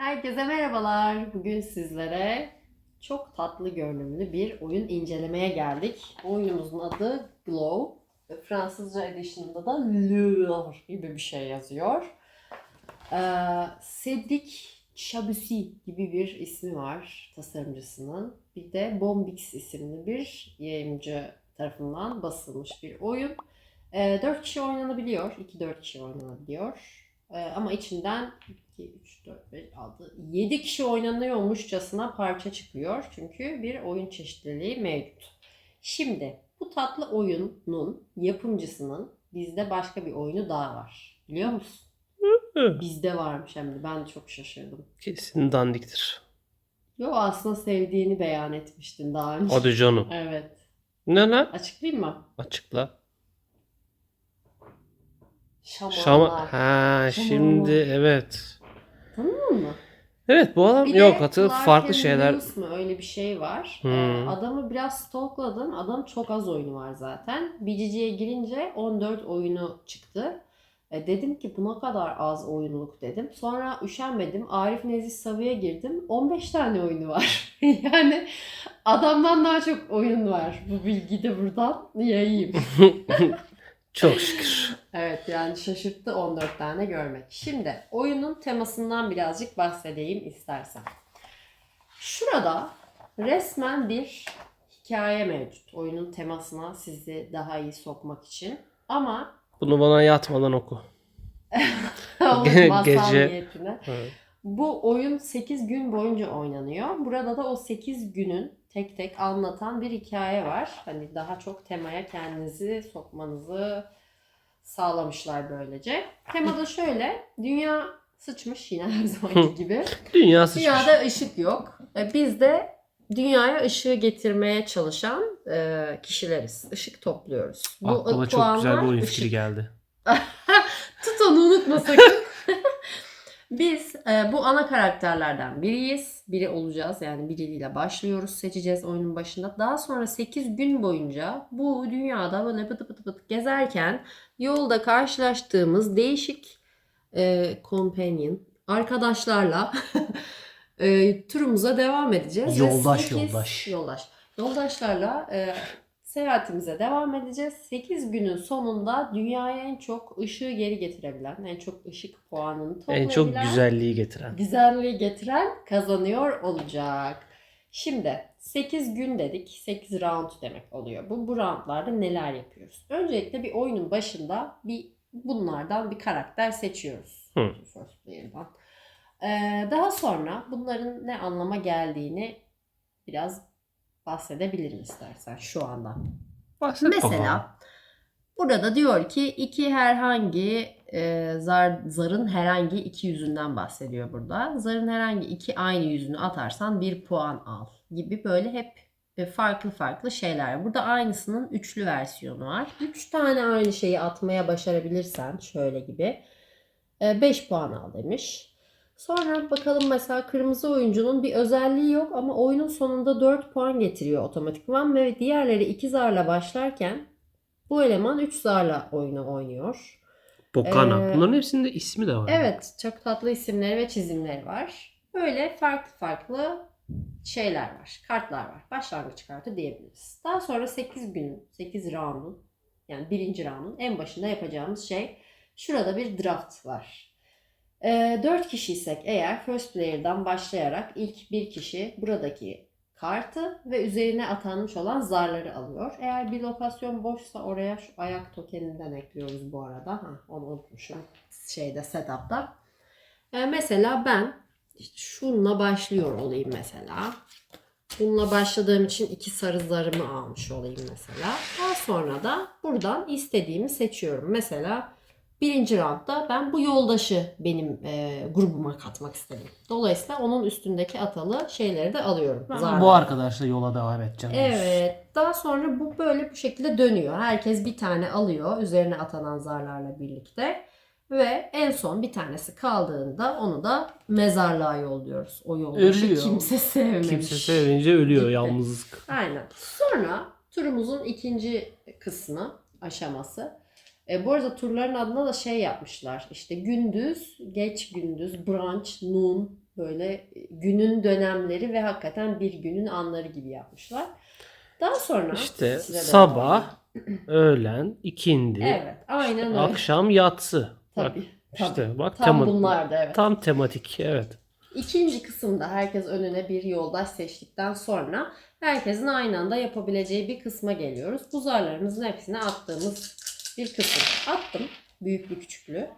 Herkese merhabalar. Bugün sizlere çok tatlı görünümlü bir oyun incelemeye geldik. Oyunumuzun adı Glow. Fransızca edition'da da Lueur gibi bir şey yazıyor. Ee, Cedric Chabussy gibi bir ismi var tasarımcısının. Bir de Bombix isimli bir yayıncı tarafından basılmış bir oyun. Ee, 4 kişi oynanabiliyor. 2-4 kişi oynanabiliyor. Ee, ama içinden 2, 3, 4, 5, 6, 7 kişi oynanıyormuşçasına parça çıkıyor. Çünkü bir oyun çeşitliliği mevcut. Şimdi bu tatlı oyunun yapımcısının bizde başka bir oyunu daha var. Biliyor musun? Bizde varmış hem de. Ben çok şaşırdım. Kesin dandiktir. Yo aslında sevdiğini beyan etmiştin daha önce. Hadi canım. Evet. Ne lan? Açıklayayım mı? Açıkla. Şamanlar. Şama. Ha şimdi evet. Tanıyor musun? Evet bu adam Bir de yok hatı Clark farklı and şeyler. Lewis mu? Öyle bir şey var. Hmm. Ee, adamı biraz stalkladım. Adam çok az oyunu var zaten. BGG'ye girince 14 oyunu çıktı. E, dedim ki bu ne kadar az oyunluk dedim. Sonra üşenmedim. Arif Nezih Savi'ye girdim. 15 tane oyunu var. yani adamdan daha çok oyun var. Bu bilgiyi de buradan yayayım. Çok şükür. Evet yani şaşırttı 14 tane görmek. Şimdi oyunun temasından birazcık bahsedeyim istersen. Şurada resmen bir hikaye mevcut. Oyunun temasına sizi daha iyi sokmak için. Ama Bunu bana yatmadan oku. Gece. niyetine. Evet. Bu oyun 8 gün boyunca oynanıyor. Burada da o 8 günün tek tek anlatan bir hikaye var. Hani daha çok temaya kendinizi sokmanızı sağlamışlar böylece. Tema da şöyle. Dünya sıçmış yine her zamanki gibi. Dünya sıçmış. Dünyada ışık yok. E, Biz de dünyaya ışığı getirmeye çalışan e, kişileriz. Işık topluyoruz. Aklıma çok güzel bir oyun fikri geldi. Tut onu unutma sakın. Biz e, bu ana karakterlerden biriyiz. Biri olacağız. Yani biriyle başlıyoruz. Seçeceğiz oyunun başında. Daha sonra 8 gün boyunca bu dünyada böyle bıt bıt bıt gezerken yolda karşılaştığımız değişik e, companion arkadaşlarla e, turumuza devam edeceğiz. Yoldaş, sekiz- yoldaş. Yoldaş. Yoldaşlarla e, seyahatimize devam edeceğiz. 8 günün sonunda dünyaya en çok ışığı geri getirebilen, en çok ışık puanını En toplayabilen, çok güzelliği getiren. güzelliği getiren kazanıyor olacak. Şimdi 8 gün dedik. 8 round demek oluyor. Bu, bu roundlarda neler yapıyoruz? Öncelikle bir oyunun başında bir bunlardan bir karakter seçiyoruz. Hı. First player'dan. Ee, daha sonra bunların ne anlama geldiğini biraz bahsedebilirim istersen şu anda. Bahset. Mesela burada diyor ki iki herhangi e, zar, zarın herhangi iki yüzünden bahsediyor burada. Zarın herhangi iki aynı yüzünü atarsan bir puan al gibi böyle hep e, farklı farklı şeyler. Burada aynısının üçlü versiyonu var. Üç tane aynı şeyi atmaya başarabilirsen şöyle gibi 5 puan al demiş. Sonra bakalım mesela kırmızı oyuncunun bir özelliği yok ama oyunun sonunda 4 puan getiriyor otomatikman ve diğerleri 2 zarla başlarken bu eleman 3 zarla oyunu oynuyor. Bokana. Ee, Bunların hepsinde ismi de var. Evet, çok tatlı isimleri ve çizimleri var. Böyle farklı farklı şeyler var, kartlar var. Başlangıç kartı diyebiliriz. Daha sonra 8 günün, 8 round'un yani birinci round'un en başında yapacağımız şey şurada bir draft var. Ee, 4 kişiysek eğer first player'dan başlayarak ilk bir kişi buradaki kartı ve üzerine atanmış olan zarları alıyor. Eğer bir lokasyon boşsa oraya şu ayak tokeninden ekliyoruz bu arada. Ha, onu unutmuşum şeyde setup'ta. Ee, mesela ben işte şununla başlıyor olayım mesela. Bununla başladığım için iki sarı zarımı almış olayım mesela. Daha sonra da buradan istediğimi seçiyorum. Mesela birinci roundda ben bu yoldaşı benim e, grubuma katmak istedim. Dolayısıyla onun üstündeki atalı şeyleri de alıyorum. Ben bu arkadaşla yola devam edeceğim. Evet. Daha sonra bu böyle bu şekilde dönüyor. Herkes bir tane alıyor üzerine atanan zarlarla birlikte. Ve en son bir tanesi kaldığında onu da mezarlığa yolluyoruz. O yoldaşı kimse sevmemiş. Kimse sevince ölüyor Gitti. yalnızlık. Aynen. Sonra turumuzun ikinci kısmı, aşaması. E, bu arada turların adına da şey yapmışlar. İşte gündüz, geç gündüz, brunch, noon böyle günün dönemleri ve hakikaten bir günün anları gibi yapmışlar. Daha sonra İşte sabah, öğlen, ikindi, Evet, aynen öyle. akşam, yatsı. Bak, Tabii. tabii. işte bak Tam tema- bunlar da evet. Tam tematik evet. İkinci kısımda herkes önüne bir yoldaş seçtikten sonra herkesin aynı anda yapabileceği bir kısma geliyoruz. Bu zarlarımızın hepsini attığımız bir kısım. Attım. Büyüklü küçüklü.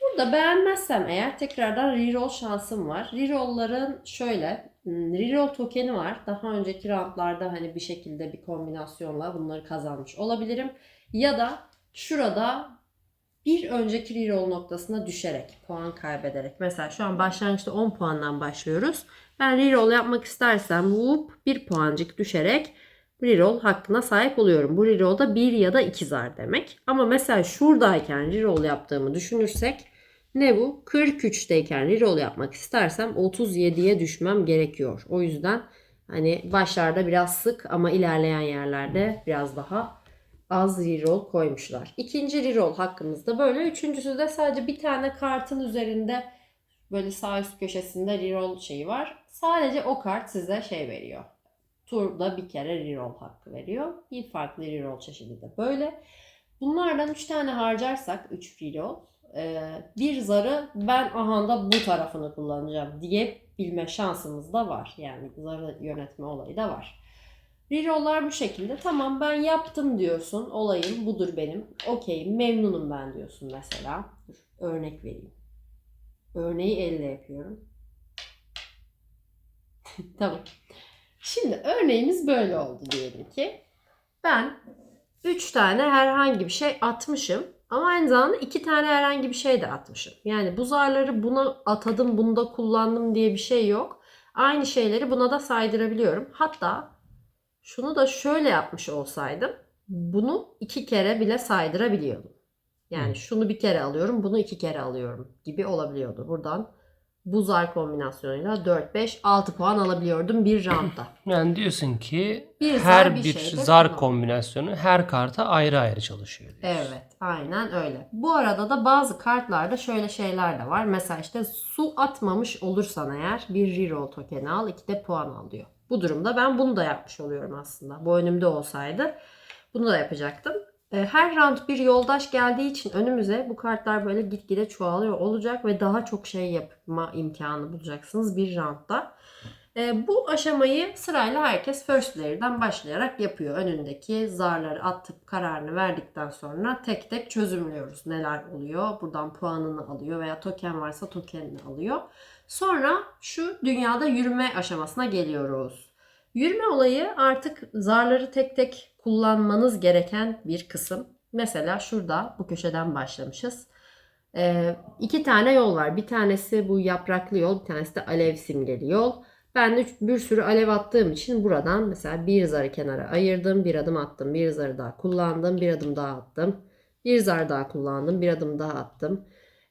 Burada beğenmezsem eğer tekrardan reroll şansım var. Reroll'ların şöyle hmm, reroll tokeni var. Daha önceki roundlarda hani bir şekilde bir kombinasyonla bunları kazanmış olabilirim. Ya da şurada bir önceki reroll noktasına düşerek, puan kaybederek. Mesela şu an başlangıçta 10 puandan başlıyoruz. Ben reroll yapmak istersem whoop bir puancık düşerek reroll hakkına sahip oluyorum. Bu reroll da 1 ya da 2 zar demek. Ama mesela şuradayken reroll yaptığımı düşünürsek ne bu? 43'teyken reroll yapmak istersem 37'ye düşmem gerekiyor. O yüzden hani başlarda biraz sık ama ilerleyen yerlerde biraz daha az reroll koymuşlar. İkinci reroll hakkımızda böyle. Üçüncüsü de sadece bir tane kartın üzerinde böyle sağ üst köşesinde reroll şeyi var. Sadece o kart size şey veriyor. Turda bir kere reroll hakkı veriyor. Bir farklı reroll çeşidi de böyle. Bunlardan 3 tane harcarsak 3 reroll e, bir zarı ben ahanda bu tarafını kullanacağım diye bilme şansımız da var. Yani zarı yönetme olayı da var. Reroll'lar bu şekilde. Tamam ben yaptım diyorsun. Olayım budur benim. Okey memnunum ben diyorsun mesela. Dur, örnek vereyim. Örneği elle yapıyorum. tamam. Şimdi örneğimiz böyle oldu diyelim ki. Ben 3 tane herhangi bir şey atmışım. Ama aynı zamanda 2 tane herhangi bir şey de atmışım. Yani bu zarları buna atadım, bunu da kullandım diye bir şey yok. Aynı şeyleri buna da saydırabiliyorum. Hatta şunu da şöyle yapmış olsaydım bunu iki kere bile saydırabiliyordum. Yani şunu bir kere alıyorum, bunu iki kere alıyorum gibi olabiliyordu. Buradan bu zar kombinasyonuyla 4, 5, 6 puan alabiliyordum bir roundda. Yani diyorsun ki Bir zar, her bir bir şey zar kombinasyonu her karta ayrı ayrı çalışıyor. diyorsun. Evet, aynen öyle. Bu arada da bazı kartlarda şöyle şeyler de var. Mesela işte su atmamış olursan eğer bir reroll tokeni al, iki de puan al diyor. Bu durumda ben bunu da yapmış oluyorum aslında. Bu önümde olsaydı bunu da yapacaktım. E, Her round bir yoldaş geldiği için önümüze bu kartlar böyle gitgide çoğalıyor olacak ve daha çok şey yapma imkanı bulacaksınız bir roundda. E, bu aşamayı sırayla herkes first player'dan başlayarak yapıyor. Önündeki zarları atıp kararını verdikten sonra tek tek çözümlüyoruz. Neler oluyor? Buradan puanını alıyor veya token varsa tokenini alıyor. Sonra şu dünyada yürüme aşamasına geliyoruz. Yürüme olayı artık zarları tek tek kullanmanız gereken bir kısım. Mesela şurada bu köşeden başlamışız. Ee, iki tane yol var. Bir tanesi bu yapraklı yol, bir tanesi de alev simgeli yol. Ben de bir sürü alev attığım için buradan mesela bir zarı kenara ayırdım, bir adım attım, bir zarı daha kullandım, bir adım daha attım. Bir zar daha kullandım, bir adım daha attım.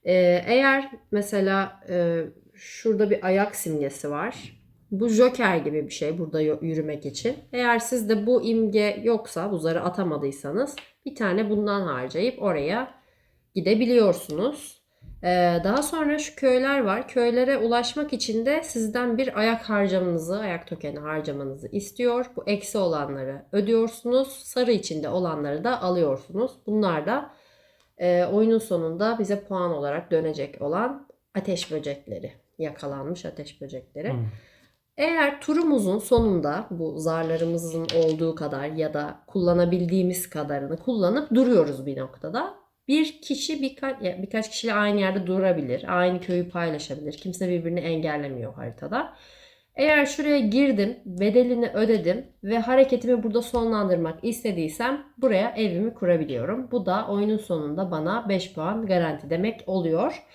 Ee, eğer mesela e, şurada bir ayak simgesi var. Bu joker gibi bir şey burada yürümek için. Eğer sizde bu imge yoksa, bu zarı atamadıysanız bir tane bundan harcayıp oraya gidebiliyorsunuz. Ee, daha sonra şu köyler var. Köylere ulaşmak için de sizden bir ayak harcamanızı, ayak tokeni harcamanızı istiyor. Bu eksi olanları ödüyorsunuz. Sarı içinde olanları da alıyorsunuz. Bunlar da e, oyunun sonunda bize puan olarak dönecek olan ateş böcekleri. Yakalanmış ateş böcekleri. Hı. Eğer turumuzun sonunda bu zarlarımızın olduğu kadar ya da kullanabildiğimiz kadarını kullanıp duruyoruz bir noktada. Bir kişi birkaç, ya birkaç kişiyle aynı yerde durabilir. Aynı köyü paylaşabilir. Kimse birbirini engellemiyor haritada. Eğer şuraya girdim, bedelini ödedim ve hareketimi burada sonlandırmak istediysem buraya evimi kurabiliyorum. Bu da oyunun sonunda bana 5 puan garanti demek oluyor.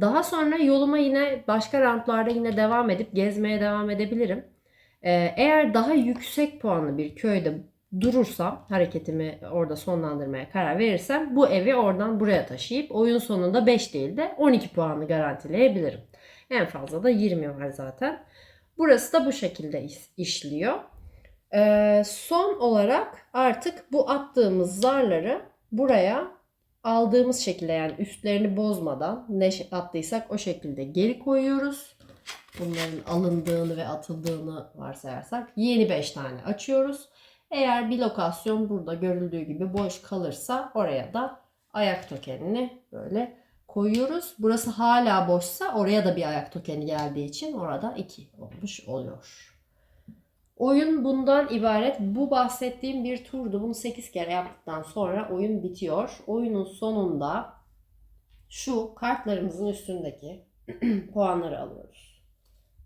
Daha sonra yoluma yine başka roundlarda yine devam edip gezmeye devam edebilirim. Ee, eğer daha yüksek puanlı bir köyde durursam, hareketimi orada sonlandırmaya karar verirsem bu evi oradan buraya taşıyıp oyun sonunda 5 değil de 12 puanı garantileyebilirim. En fazla da 20 var zaten. Burası da bu şekilde işliyor. Ee, son olarak artık bu attığımız zarları buraya aldığımız şekilde yani üstlerini bozmadan ne attıysak o şekilde geri koyuyoruz. bunların alındığını ve atıldığını varsayarsak yeni 5 tane açıyoruz. Eğer bir lokasyon burada görüldüğü gibi boş kalırsa oraya da ayak tokenini böyle koyuyoruz. Burası hala boşsa oraya da bir ayak tokeni geldiği için orada 2 olmuş oluyor. Oyun bundan ibaret. Bu bahsettiğim bir turdu. Bunu 8 kere yaptıktan sonra oyun bitiyor. Oyunun sonunda şu kartlarımızın üstündeki puanları alıyoruz.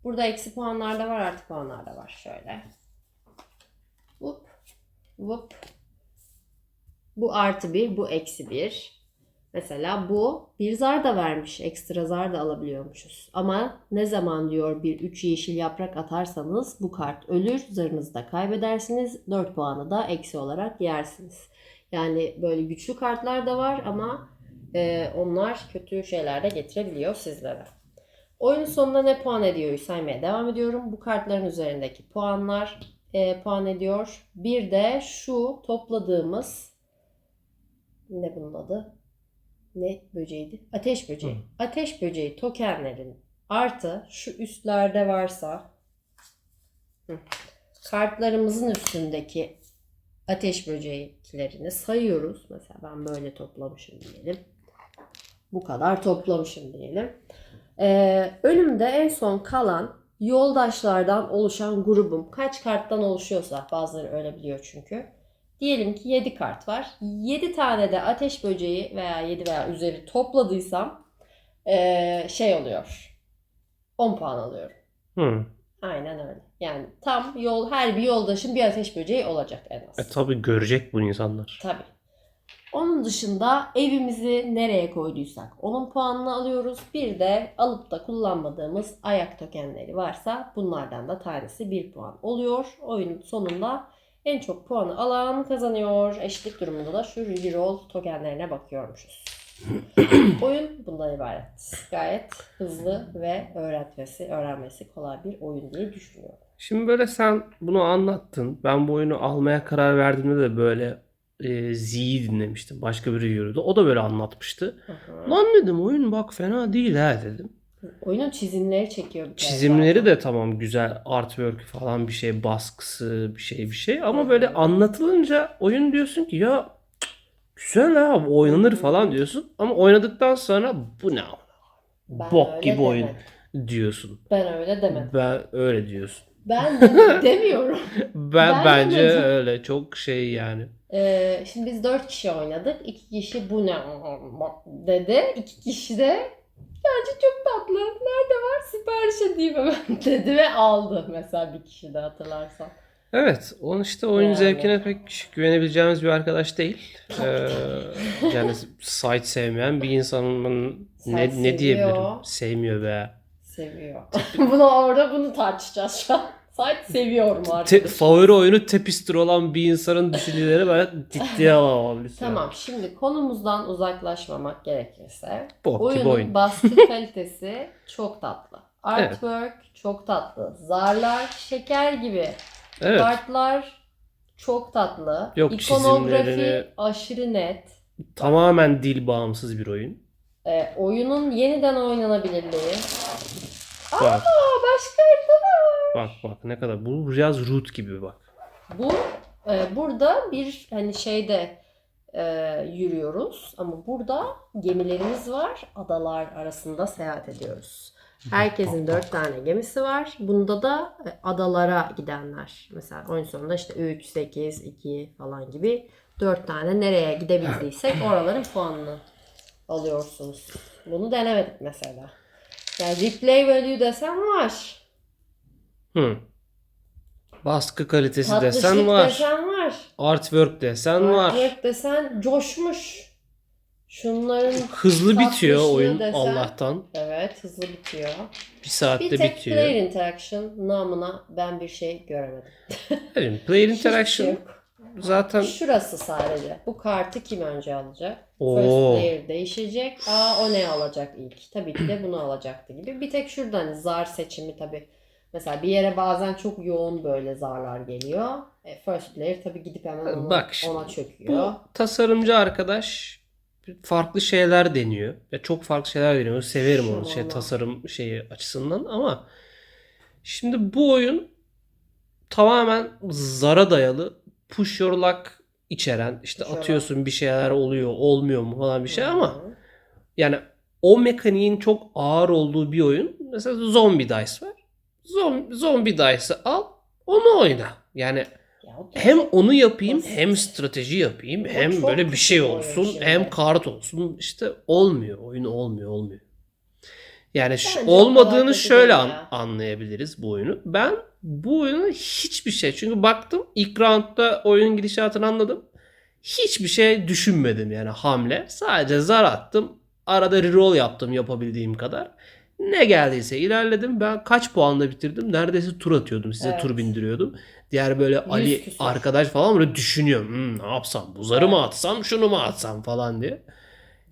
Burada eksi puanlar da var, artı puanlar da var. Şöyle. Vup, vup. Bu artı bir, bu eksi bir. Mesela bu bir zar da vermiş. Ekstra zar da alabiliyormuşuz. Ama ne zaman diyor bir 3 yeşil yaprak atarsanız bu kart ölür. Zarınızı da kaybedersiniz. 4 puanı da eksi olarak yersiniz. Yani böyle güçlü kartlar da var ama e, onlar kötü şeyler de getirebiliyor sizlere. Oyun sonunda ne puan ediyor saymaya devam ediyorum. Bu kartların üzerindeki puanlar e, puan ediyor. Bir de şu topladığımız ne bunun adı? Ne böceğiydi? Ateş böceği. Hı. Ateş böceği tokenlerin artı şu üstlerde varsa Hı. kartlarımızın üstündeki ateş böceklerini sayıyoruz. Mesela ben böyle toplamışım diyelim. Bu kadar toplamışım diyelim. Ee, önümde en son kalan yoldaşlardan oluşan grubum kaç karttan oluşuyorsa bazıları öyle biliyor çünkü. Diyelim ki 7 kart var. 7 tane de ateş böceği veya 7 veya üzeri topladıysam ee, şey oluyor. 10 puan alıyorum. Hı. Aynen öyle. Yani tam yol her bir yoldaşın bir ateş böceği olacak en az. E tabi görecek bu insanlar. Tabii. Onun dışında evimizi nereye koyduysak onun puanını alıyoruz. Bir de alıp da kullanmadığımız ayak tokenleri varsa bunlardan da tanesi 1 puan oluyor. Oyunun sonunda en çok puanı alan kazanıyor. Eşitlik durumunda da şu reroll tokenlerine bakıyormuşuz. oyun bundan ibaret. Gayet hızlı ve öğretmesi, öğrenmesi kolay bir oyun diye düşünüyorum. Şimdi böyle sen bunu anlattın. Ben bu oyunu almaya karar verdiğimde de böyle e, Z'yi dinlemiştim. Başka biri yürüdü. O da böyle anlatmıştı. Hı hı. Lan dedim oyun bak fena değil ha dedim. Oyunun çizimleri çekiyor bir Çizimleri zaten. de tamam güzel artwork falan bir şey baskısı bir şey bir şey ama böyle anlatılınca oyun diyorsun ki ya güzel ha oynanır falan diyorsun ama oynadıktan sonra bu ne Ben bok gibi oyun demedim. diyorsun. Ben öyle demedim. Ben öyle diyorsun. Ben de demiyorum. Ben, Ben bence demedim. öyle çok şey yani. Ee, şimdi biz dört kişi oynadık. İki kişi bu ne dedi. İki kişi de bence çok tatlı. Nerede var sipariş edeyim hemen dedi ve aldı. Mesela bir kişi de hatırlarsan. Evet, onun işte oyun Yani. zevkine pek güvenebileceğimiz bir arkadaş değil. Ee, yani site sevmeyen bir insanın ne ne diyebilirim? Sevmiyor be. Seviyor. bunu orada bunu tartışacağız şu an. Site seviyorum Te- artık. favori oyunu Tepistir olan bir insanın düşünceleri ben ciddiye alamam lütfen. Tamam şimdi konumuzdan uzaklaşmamak gerekirse Bok gibi oyunun oyun. baskı kalitesi çok tatlı. Artwork çok tatlı. Zarlar şeker gibi. Evet. Kartlar çok tatlı. Yok, İkonografi aşırı net. Tamamen dil bağımsız bir oyun. Ee, oyunun yeniden oynanabilirliği. Aa başka harita da var. Bak bak ne kadar. Bu biraz root gibi bak. Bu e, burada bir hani şeyde e, yürüyoruz ama burada gemilerimiz var. Adalar arasında seyahat ediyoruz. Herkesin dört tane gemisi var. Bunda da e, adalara gidenler. Mesela oyun sonunda işte 3, 8, 2 falan gibi dört tane nereye gidebildiysek oraların puanını alıyorsunuz. Bunu denemedik mesela. Yani replay value desem var. Hı. Baskı kalitesi Tatlışlık desen var. desen var. Artwork desen var. Artwork desen coşmuş. Şunların Hızlı bitiyor Tatlışlığı oyun desen- Allah'tan. evet hızlı bitiyor. Bir saatte Bir tek bitiyor. player interaction namına ben bir şey göremedim. Evet, player Hiçbir şey interaction yok. zaten Şurası sadece. Bu kartı kim önce alacak? Oo. First player değişecek. Aa o ne alacak ilk? Tabii ki de bunu alacaktı gibi. Bir tek şurada hani zar seçimi tabii. Mesela bir yere bazen çok yoğun böyle zarlar geliyor. E, first player tabii gidip hemen onu, Bak şimdi, ona çöküyor. bu tasarımcı arkadaş farklı şeyler deniyor. Ya çok farklı şeyler deniyor. Severim onu şey tasarım şeyi açısından ama Şimdi bu oyun tamamen zara dayalı. Push your luck içeren. işte your atıyorsun bir şeyler oluyor, olmuyor mu falan bir şey ama yani o mekaniğin çok ağır olduğu bir oyun. Mesela Zombie Dice var. Zom, zombie Dice'ı al, onu oyna. Yani Ya hem onu yapayım, basit. hem strateji yapayım, O hem böyle bir şey bir olsun, şimdi. hem kart olsun. İşte olmuyor. Oyun olmuyor, olmuyor. Yani Bence olmadığını şöyle an- ya. anlayabiliriz bu oyunu. Ben bu oyuna hiçbir şey çünkü baktım ilk roundda oyunun gidişatını anladım. Hiçbir şey düşünmedim yani hamle. Sadece zar attım. Arada reroll yaptım yapabildiğim kadar. Ne geldiyse ilerledim. Ben kaç puanla bitirdim? Neredeyse tur atıyordum. Size Evet. tur bindiriyordum. Diğer böyle Ali küsur. arkadaş falan böyle düşünüyor. Hmm, ne yapsam? Bu zarı mı Evet. atsam? Şunu mu atsam falan diye.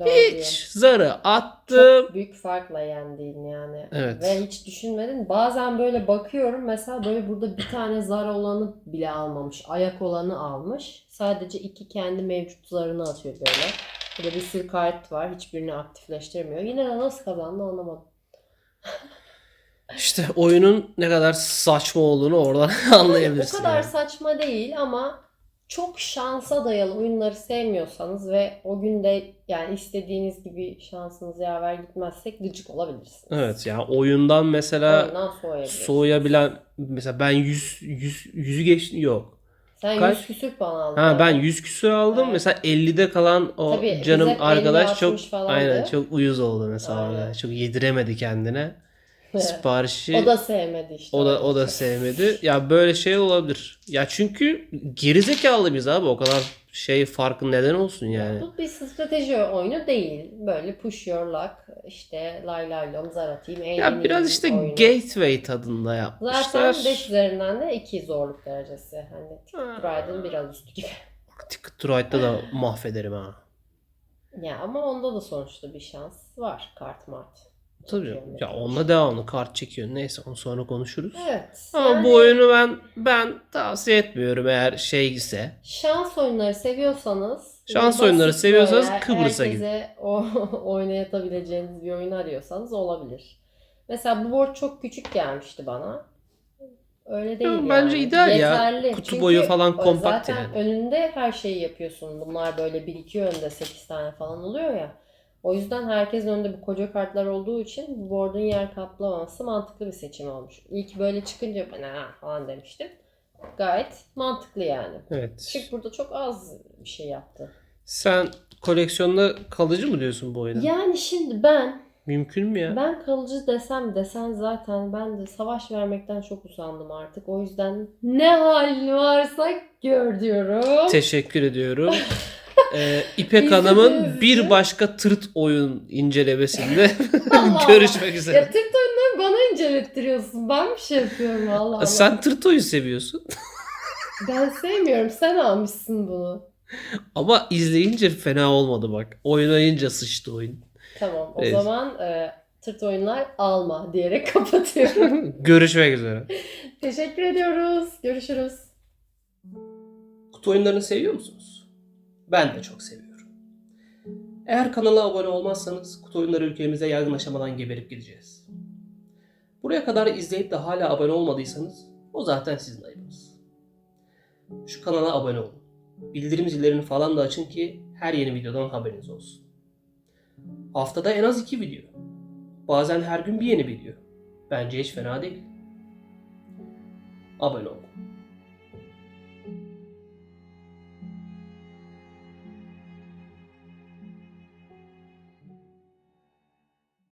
Doğru Hiç diyor. zarı attım. Çok büyük farkla yendin yani. Evet. Ve hiç düşünmedin. Bazen böyle bakıyorum mesela böyle burada bir tane zar olanı bile almamış. Ayak olanı almış. Sadece iki kendi mevcut zarını atıyor böyle. Burada bir sürü kart var. Hiçbirini aktifleştirmiyor. Yine de nasıl kazandı anlamadım. İşte oyunun ne kadar saçma olduğunu oradan o anlayabilirsin. kadar yani. saçma değil ama çok şansa dayalı oyunları sevmiyorsanız ve o günde yani istediğiniz gibi şansınız yaver gitmezse gıcık olabilirsiniz. Evet yani oyundan mesela Oyundan soğuyabilen mesela ben 100 100 100'ü geçtim yok. Sen Kaç? 100 küsür puan aldın. Ha ben 100 küsur aldım. Evet. Mesela 50'de kalan o Tabii, canım arkadaş 50, çok 60 falandı. aynen çok uyuz oldu mesela. Aynen. orada. Çok yediremedi kendine. Siparişi o da sevmedi işte. o da o da sevmedi. Ya böyle şey olabilir. Ya çünkü gerizekalı biz abi o kadar şey farkın neden olsun yani. Bu bir strateji oyunu değil. Böyle push your luck, işte lay lay lom zar atayım, Ya biraz işte oyunu. gateway tadında yapmışlar. Zaten 5 üzerinden de 2 zorluk derecesi. Hani Ticket Ride'ın biraz üstü gibi. Ticket to Ride'da da mahvederim ha. Ya ama onda da sonuçta bir şans var. Kart mart. Tabii. Çekiyorum Ya ben. onunla devamlı kart çekiyor. Neyse onu sonra konuşuruz. Evet. Ama yani bu oyunu ben ben tavsiye etmiyorum eğer şey ise. Şans oyunları seviyorsanız Şans oyunları seviyorsanız böyle Kıbrıs'a herkese o oynayatabileceğiniz bir oyun arıyorsanız olabilir. Mesela bu board çok küçük gelmişti bana. Öyle değil yani. bence ideal ya. Yeterli. Kutu Çünkü boyu falan kompakt zaten yani. önünde her şeyi yapıyorsun. Bunlar böyle birikiyor önünde 8 tane falan oluyor ya. O yüzden herkesin önünde bu koca kartlar olduğu için board'un yer kaplamaması mantıklı bir seçim olmuş. İlk böyle çıkınca ben ha falan demiştim. Gayet mantıklı yani. Evet. Şık burada çok az bir şey yaptı. Sen koleksiyonda kalıcı mı diyorsun bu oyuna? Yani şimdi ben Mümkün mü ya? ben kalıcı desem desen zaten ben de savaş vermekten çok usandım artık. O yüzden ne hal varsa gör diyorum. Teşekkür ediyorum. Ee, İpek Hanım'ın bir başka tırt oyun incelemesinde Allah görüşmek Ya üzere. Türk oyunları bana incelettiriyorsun. Ben bir şey yapıyorum Allah Allah. Sen tırt oyun seviyorsun. Ben sevmiyorum. Sen almışsın bunu. Ama izleyince fena olmadı bak. Oynayınca sıçtı oyun. Tamam. O Evet. zaman e, tırt oyunlar alma diyerek kapatıyorum. Görüşmek üzere. Teşekkür ediyoruz. Görüşürüz. Kutu oyunlarını seviyor musunuz? Ben de çok seviyorum. Eğer kanala abone olmazsanız kutu oyunları ülkemize yaygın aşamadan geberip gideceğiz. Buraya kadar izleyip de hala abone olmadıysanız o zaten sizin ayıbınız. Şu kanala abone olun. Bildirim zillerini falan da açın ki her yeni videodan haberiniz olsun. Haftada en az iki video. Bazen her gün bir yeni video. Bence hiç fena değil. Abone olun.